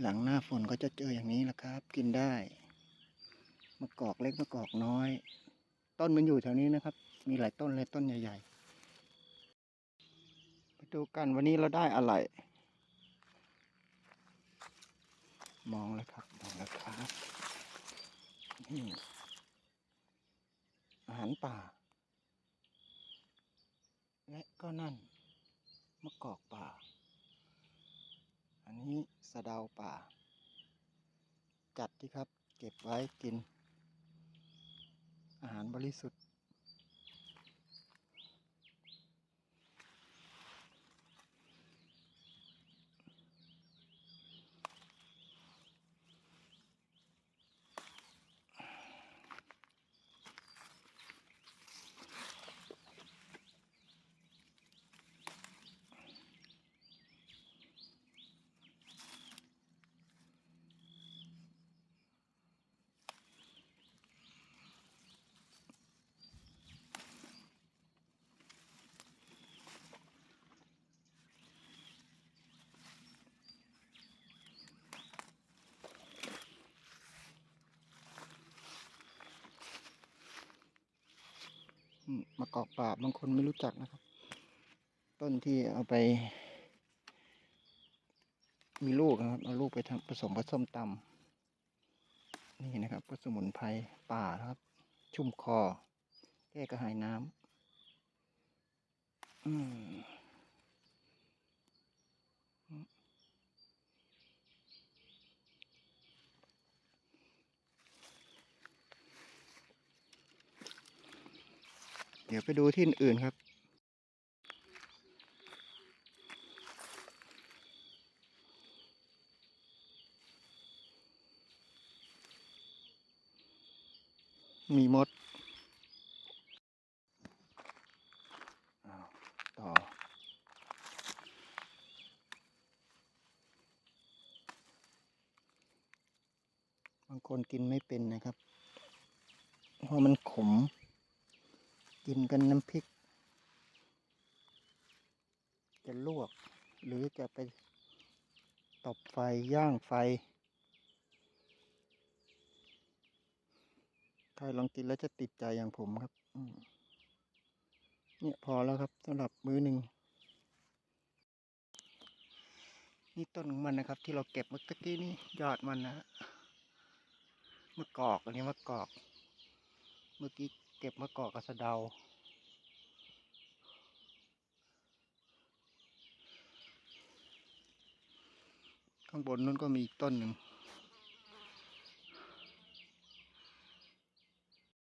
หลังหน้าฝนก็จะเจออย่างนี้แหละครับ กินได้มะกอกเล็กมะกอกน้อย ต้นมันอยู่แถวนี้นะครับ มีหลายต้นเลยต้นใหญ่ๆไปดูกันวันนี้เราได้อะไร มองเลยครับมองแล้วครับนี่อาหารป่า และก็นั่นมะกอกป่า อันนี้สะเดาป่า จัดที่ครับ เก็บไว้กิน อาหารบริสุทธิ์ มะกอกป่าบางคนไม่รู้จักนะครับ ต้นที่เอาไป มีลูกนะครับเอาลูกไปทำผสมผสมตำนี่นะครับก็สมุนไพรป่านะครับ ชุ่มคอ แก้กระหายน้ำอืม เดี๋ยวไปดูที่อื่นครับ มีมดต่อบางคนกินไม่เป็นนะครับ เพราะมันขม กินกันน้ำพริก จะลวก หรือจะไปตบไฟย่างไฟ ใครลองกินแล้วจะติดใจอย่างผมครับเนี่ยพอแล้วครับสำหรับมื้อหนึ่งนี่ต้นของมันนะครับ ที่เราเก็บเมื่อกี้นี่ยอดมันนะฮะมะกอกอันนี้มะกอก เมื่อกี้ เก็บมะกอกกระสเดา ข้างบนนู้นก็มีอีกต้นหนึ่ง